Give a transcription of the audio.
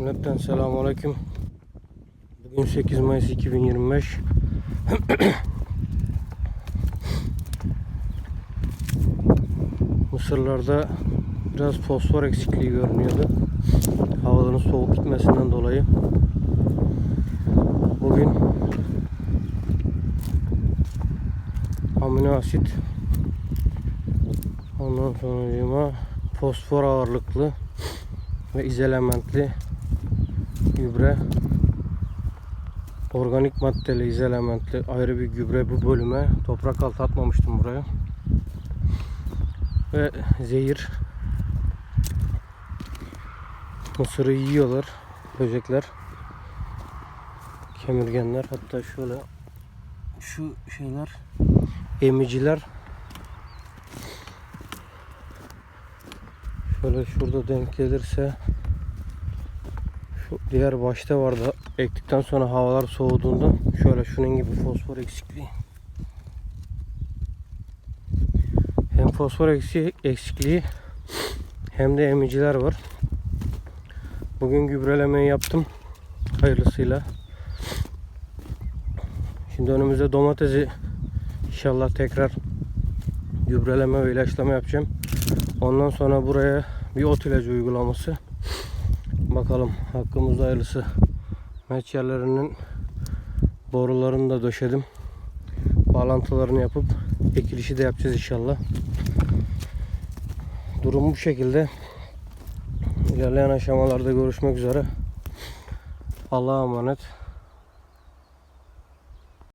Cümleten selamun aleyküm. Bugün 8 Mayıs 2025. Mısırlarda biraz fosfor eksikliği görünüyordu. Havaların soğuk gitmesinden dolayı. Bugün amino asit ondan sonra fosfor ağırlıklı ve izelementli gübre. Organik maddeli izelementli ayrı bir gübre bu bölüme toprak altı atmamıştım buraya. Ve zehir. Mısırı yiyorlar böcekler kemirgenler. Hatta şöyle şu şeyler emiciler. Şöyle şurada denk gelirse şu diğer başta vardı ektikten sonra havalar soğuduğunda şöyle şunun gibi fosfor eksikliği. Hem fosfor eksi- eksikliği hem de emiciler var. Bugün gübrelemeyi yaptım. Hayırlısıyla. Şimdi önümüzde domatesi inşallah tekrar gübreleme ve ilaçlama yapacağım. Ondan sonra buraya bir ot ilacı uygulaması. Bakalım hakkımızda hayırlısı. Meç yerlerinin borularını da döşedim. Bağlantılarını yapıp ekilişi de yapacağız inşallah. Durum bu şekilde. İlerleyen aşamalarda görüşmek üzere. Allah'a emanet.